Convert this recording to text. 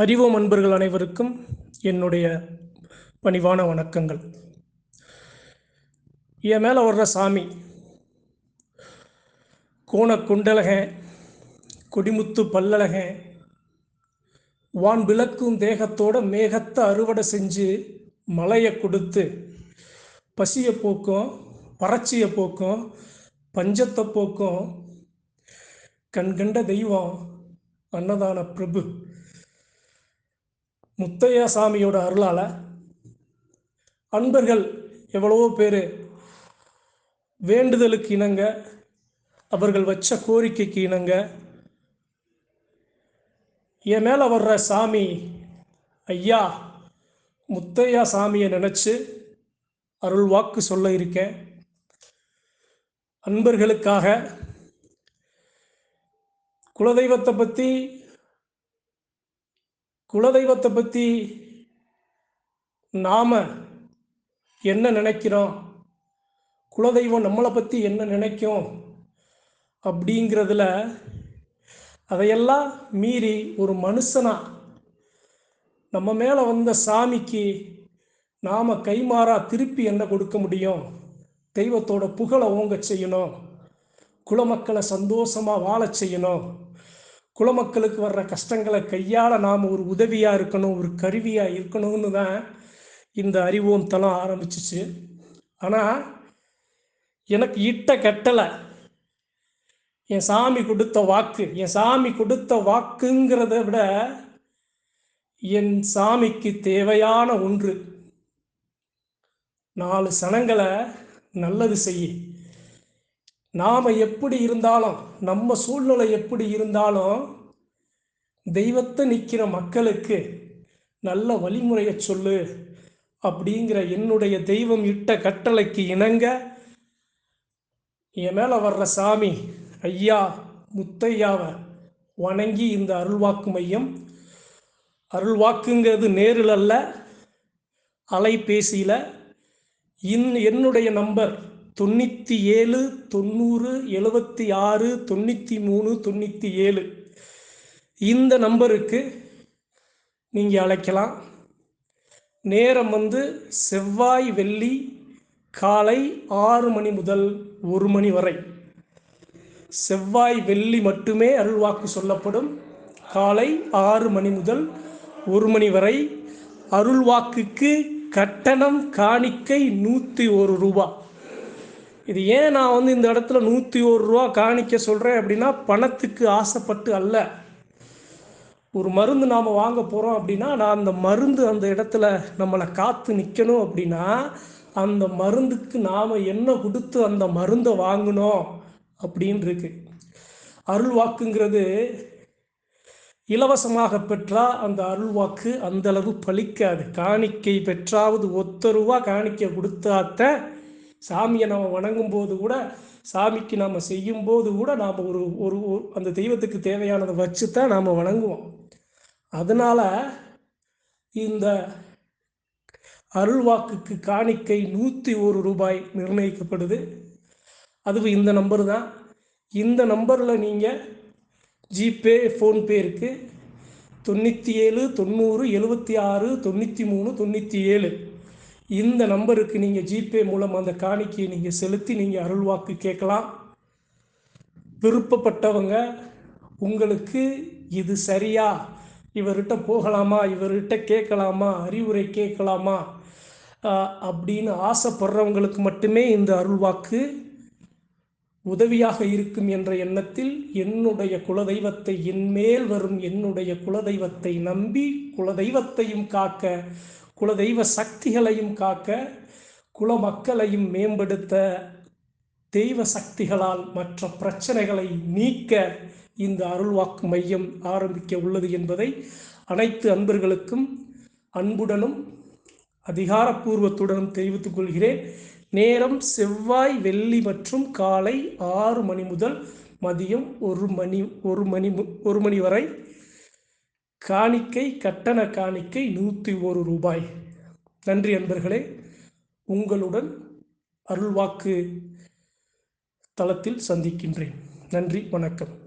அறிவோம் அன்பர்கள் அனைவருக்கும் என்னுடைய பணிவான வணக்கங்கள். என் மேலே வர்ற சாமி கோண குண்டலக கொடிமுத்து பல்லழக வான் விளக்கும் தேகத்தோட மேகத்தை அறுவடை செஞ்சு மலையை கொடுத்து பசியை போக்கும் வறட்சியை போக்கும் பஞ்சத்தை போக்கும் கண்கண்ட தெய்வம் அன்னதான பிரபு. முத்தையா சாமியோட அருளால் அன்பர்கள் எவ்வளவோ பேர் வேண்டுதலுக்கு இணங்க அவர்கள் வச்ச கோரிக்கைக்கு இணங்க என் மேலே வர்ற சாமி ஐயா முத்தையா சாமியை நினச்சி அருள் வாக்கு சொல்ல இருக்கேன். அன்பர்களுக்காக குலதெய்வத்தை பற்றி குலதெய்வத்தை பற்றி நாம் என்ன நினைக்கிறோம்? குலதெய்வம் நம்மளை பற்றி என்ன நினைக்கும்? அப்படிங்கிறதுல அதையெல்லாம் மீறி ஒரு மனுஷனா நம்ம மேலே வந்த சாமிக்கு நாம் கைமாறா திருப்பி என்ன கொடுக்க முடியும்? தெய்வத்தோட புகழை ஓங்க செய்யணும். குலமக்களை சந்தோஷமாக வாழ செய்யணும். குலமக்களுக்கு வர்ற கஷ்டங்களை கையாள நாம் ஒரு உதவியாக இருக்கணும் ஒரு கருவியாக இருக்கணும்னு தான் இந்த அறிவோம் தளம் ஆரம்பிச்சிச்சு. ஆனால் எனக்கு இட்ட கட்டலை. என் சாமி கொடுத்த வாக்கு என் சாமி கொடுத்த வாக்குங்கிறத விட என் சாமிக்கு தேவையான ஒன்று நாலு சனங்களை நல்லது செய்யும் நாம் எப்படி இருந்தாலும் நம்ம சூழ்நிலை எப்படி இருந்தாலும் தெய்வத்தை நிற்கிற மக்களுக்கு நல்ல வழிமுறையை சொல்லு அப்படிங்கிற என்னுடைய தெய்வம் இட்ட கட்டளைக்கு இணங்க என் மேலே வர்ற சாமி ஐயா முத்தையாவை வணங்கி இந்த அருள்வாக்கு மையம். அருள்வாக்குங்கிறது நேரில் அல்ல அலைபேசியில். இன் என்னுடைய நம்பர் தொண்ணூற்றி ஏழு தொண்ணூறு எழுபத்தி ஆறு தொண்ணூற்றி மூணு தொண்ணூற்றி ஏழு. இந்த நம்பருக்கு நீங்கள் அழைக்கலாம். நேரம் வந்து செவ்வாய் வெள்ளி காலை ஆறு மணி முதல் ஒரு மணி வரை. செவ்வாய் வெள்ளி மட்டுமே அருள்வாக்கு சொல்லப்படும். காலை ஆறு மணி முதல் ஒரு மணி வரை. அருள்வாக்குக்கு கட்டணம் காணிக்கை நூற்றி ஒரு ரூபா. இது ஏன் நான் வந்து இந்த இடத்துல நூற்றி ஒரு ரூபா காணிக்க சொல்கிறேன் அப்படின்னா பணத்துக்கு ஆசைப்பட்டு அல்ல. ஒரு மருந்து நாம் வாங்க போகிறோம் அப்படின்னா நான் அந்த மருந்து அந்த இடத்துல நம்மளை காத்து நிற்கணும் அப்படின்னா அந்த மருந்துக்கு நாம் என்ன கொடுத்து அந்த மருந்தை வாங்கணும் அப்படின்னு இருக்கு. அருள் வாக்குங்கிறது இலவசமாக பெற்றா அந்த அருள்வாக்கு அந்த அளவு பலிக்காது காணிக்கை பெற்றாவது ஒத்த ரூபா காணிக்கை கொடுத்தாத்த சாமியை நம்ம வணங்கும் போது கூட சாமிக்கு நாம் செய்யும் போது கூட நாம் ஒரு ஒரு அந்த தெய்வத்துக்கு தேவையானதை வச்சு தான் நாம் வணங்குவோம். அதனால் இந்த அருள்வாக்குக்கு காணிக்கை நூற்றி ஒரு ரூபாய் நிர்ணயிக்கப்படுது. அதுவும் இந்த நம்பர் தான். இந்த நம்பரில் நீங்கள் ஜிபே ஃபோன்பே இருக்குது தொண்ணூற்றி ஏழு தொண்ணூறு எழுபத்தி ஆறு தொண்ணூற்றி மூணு தொண்ணூற்றி ஏழு. இந்த நம்பருக்கு நீங்கள் ஜிபே மூலம் அந்த காணிக்கையை நீங்கள் செலுத்தி நீங்கள் அருள்வாக்கு கேட்கலாம். விருப்பப்பட்டவங்க உங்களுக்கு இது சரியா? இவர்கிட்ட போகலாமா? இவர்கிட்ட கேட்கலாமா? அறிவுரை கேட்கலாமா? அப்படின்னு ஆசைப்படுறவங்களுக்கு மட்டுமே இந்த அருள்வாக்கு உதவியாக இருக்கும் என்ற எண்ணத்தில் என்னுடைய குலதெய்வத்தை என்மேல் வரும். என்னுடைய குலதெய்வத்தை நம்பி குலதெய்வத்தையும் காக்க குலதெய்வ சக்திகளையும் காக்க குல மக்களையும் மேம்படுத்த தெய்வ சக்திகளால் மற்ற பிரச்சனைகளை நீக்க இந்த அருள்வாக்கு மையம் ஆரம்பிக்க உள்ளது என்பதை அனைத்து அன்பர்களுக்கும் அன்புடனும் அதிகாரப்பூர்வத்துடனும் தெரிவித்துக் கொள்கிறேன். நேரம் செவ்வாய் வெள்ளி மற்றும் காலை ஆறு மணி முதல் மதியம் ஒரு மணி ஒரு மணி ஒரு மணி வரை காணிக்கை கட்டண காணிக்கை நூற்றி ஒரு ரூபாய். நன்றி அன்பர்களே. உங்களுடன் அருள்வாக்கு தளத்தில் சந்திக்கின்றேன். நன்றி வணக்கம்.